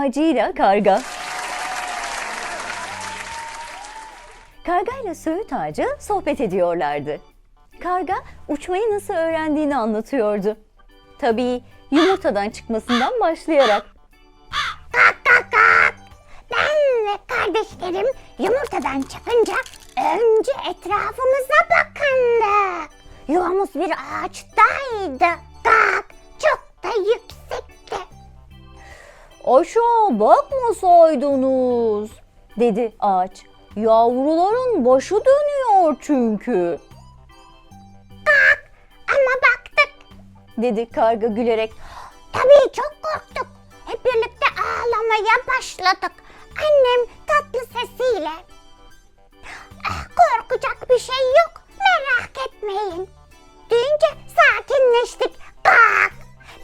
ağacıyla karga. Karga ile söğüt ağacı sohbet ediyorlardı. Karga uçmayı nasıl öğrendiğini anlatıyordu. Tabii yumurtadan çıkmasından başlayarak. Kalk kalk kalk. Ben ve kardeşlerim yumurtadan çıkınca önce etrafımıza bakındık. Yuvamız bir ağaçtaydı. Kalk çok da yüksekti. Aşağı bakmasaydınız, dedi ağaç. Yavruların başı dönüyor çünkü, Ama baktık. dedi karga gülerek. Tabii çok korktuk. Hep birlikte ağlamaya başladık. Annem tatlı sesiyle. "Ah, Korkacak bir şey yok. Merak etmeyin. Deyince sakinleştik. Kalk.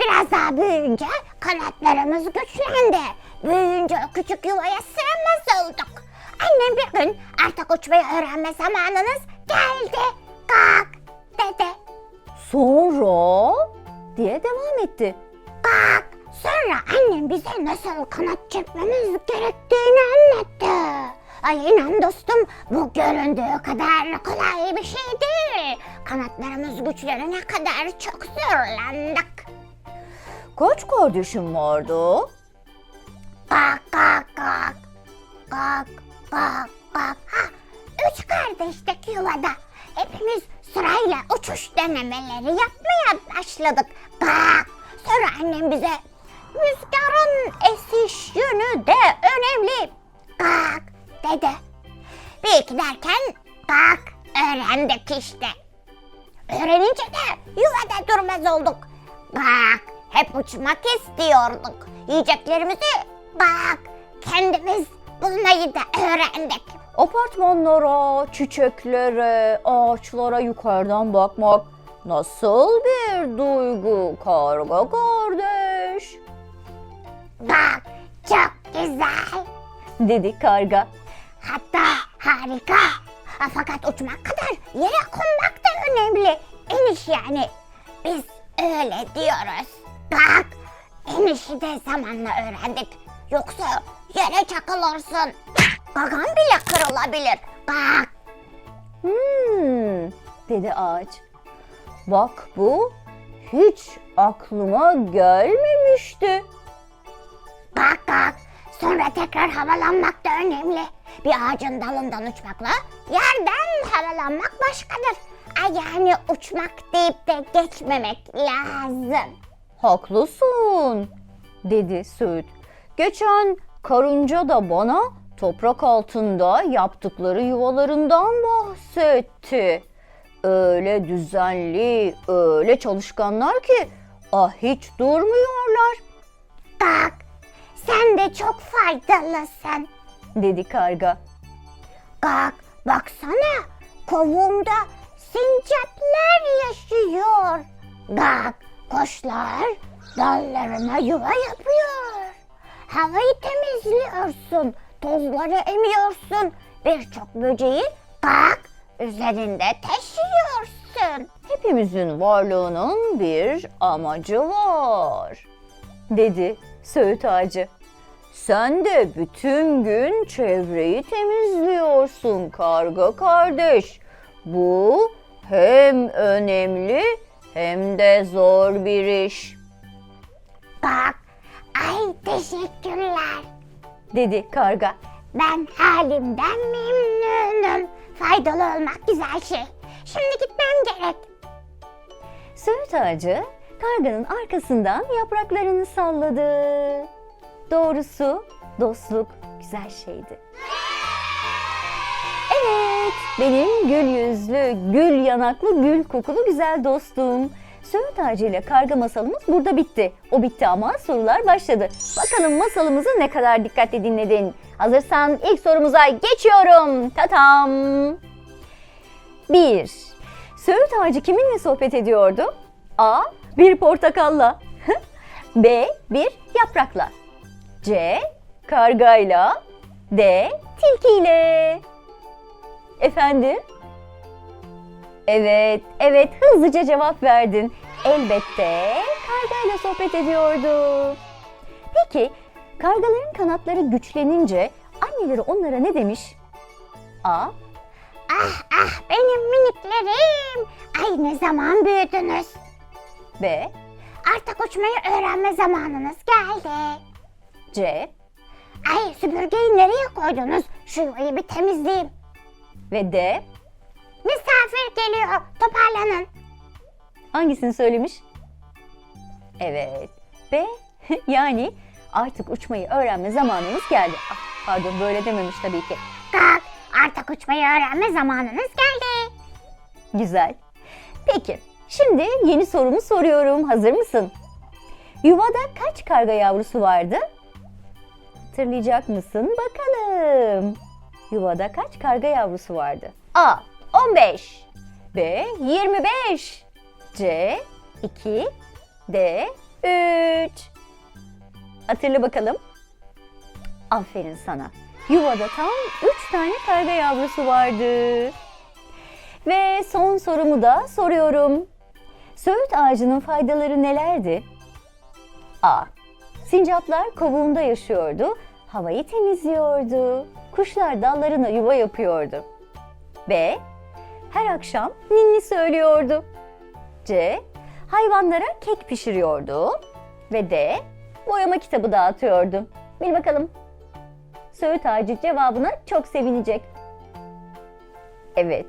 Biraz daha büyüyünce kanatlarımız güçlendi. Büyüyünce küçük yuvaya sığmaz olduk. Annem bir gün artık uçmayı öğrenme zamanınız geldi. Kalk dedi. Sonra, diye devam etti. Kalk. Sonra annem bize nasıl kanat çırpmamız gerektiğini anlattı. Ay inan dostum bu göründüğü kadar kolay bir şey değil. Kanatlarımız güçlenene kadar çok zorlandık. Kaç kardeşim vardı? Kalk kalk kalk. Kalk kalk kalk. Ha, üç kardeştik yuvada. Hepimiz sırayla uçuş denemeleri yapmaya başladık. Kalk. Sonra annem bize rüzgarın esiş yönü de önemli. Kalk dedi. Bir iki derken kalk öğrendik işte. Öğrenince de yuvada durmaz olduk. Bak, hep uçmak istiyorduk. Yiyeceklerimizi bak, kendimiz bulmayı da öğrendik. Apartmanlara, çiçeklere, ağaçlara yukarıdan bakmak nasıl bir duygu karga kardeş? Bak, çok güzel. Dedi karga. Hatta harika. Ha, Fakat uçmak kadar yere konmak da önemli. İniş yani. Biz öyle diyoruz. Bak, inişi de zamanla öğrendik. Yoksa yere çakılırsın. Gagan bile kırılabilir. Bak, Hmm, dedi ağaç. Bak bu hiç aklıma gelmemişti. bak bak. Sonra tekrar havalanmak da önemli. Bir ağacın dalından uçmakla yerden havalanmak başkadır. Yani uçmak deyip de geçmemek lazım. Haklısın, dedi Söğüt. Geçen karınca da bana toprak altında yaptıkları yuvalarından bahsetti. Öyle düzenli, öyle çalışkanlar ki ah hiç durmuyorlar, Bak, sen de çok faydalısın. dedi karga. Bak, baksana, kovumda sincaplar yaşıyor. Bak, kuşlar dallarına yuva yapıyor. Havayı temizliyorsun, tozları emiyorsun. Birçok böceği bak üzerinde taşıyorsun. Hepimizin varlığının bir amacı var, dedi Söğüt ağacı. Sen de bütün gün çevreyi temizliyorsun karga kardeş. Bu hem önemli hem de zor bir iş, Bak, ay teşekkürler. dedi karga. Ben halimden memnunum. Faydalı olmak güzel şey. Şimdi gitmem gerek. Söğüt ağacı karganın arkasından yapraklarını salladı. Doğrusu dostluk güzel şeydi. Evet, benim gül yüzlü, gül yanaklı, gül kokulu güzel dostum. Söğüt ağacı ile karga masalımız burada bitti. O bitti ama sorular başladı. Bakalım masalımızı ne kadar dikkatle dinledin. Hazırsan ilk sorumuza geçiyorum. Tatam. 1. Söğüt ağacı kiminle sohbet ediyordu? A. Bir portakalla. B. Bir yaprakla. C. Kargayla. D. Tilkiyle. Efendim? Evet, evet hızlıca cevap verdin. Elbette kargayla sohbet ediyordu. Peki Kargaların kanatları güçlenince anneleri onlara ne demiş? A. Ah ah benim miniklerim. Ay ne zaman büyüdünüz. B. Artık uçmayı öğrenme zamanınız geldi. C. Ay süpürgeyi nereye koydunuz? Şu yuvayı bir temizleyeyim. Ve D. Misafir geliyor. Toparlanın. Hangisini söylemiş? Evet. B. yani artık uçmayı öğrenme zamanınız geldi. Ah, pardon böyle dememiş tabii ki. Kalk. Artık uçmayı öğrenme zamanınız geldi. Güzel. Peki, şimdi yeni sorumu soruyorum. Hazır mısın? Yuvada kaç karga yavrusu vardı? Hatırlayacak mısın? Bakalım. Yuvada kaç karga yavrusu vardı? A. 15 B. 25 C. 2 D. 3 Hatırla bakalım. Aferin sana. Yuvada tam 3 tane karga yavrusu vardı. Ve son sorumu da soruyorum. Söğüt ağacının faydaları nelerdi? A. Sincaplar kovuğunda yaşıyordu, havayı temizliyordu. Kuşlar dallarına yuva yapıyordu. B. Her akşam ninni söylüyordu. C. Hayvanlara kek pişiriyordu. Ve D. Boyama kitabı dağıtıyordu. Bil bakalım. Söğüt ağacı cevabına çok sevinecek. Evet.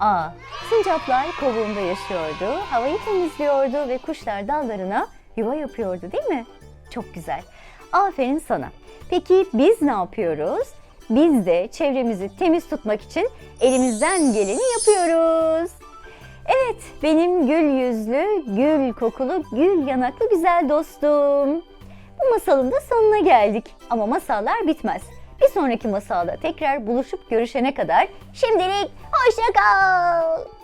A. Sincaplar kovuğunda yaşıyordu, havayı temizliyordu ve kuşlar dallarına yuva yapıyordu değil mi? Çok güzel. Aferin sana. Peki biz ne yapıyoruz? Biz de çevremizi temiz tutmak için elimizden geleni yapıyoruz. Evet, benim gül yüzlü, gül kokulu, gül yanaklı güzel dostum. Bu masalın da sonuna geldik. Ama masallar bitmez. Bir sonraki masalda tekrar buluşup görüşene kadar şimdilik hoşça kal.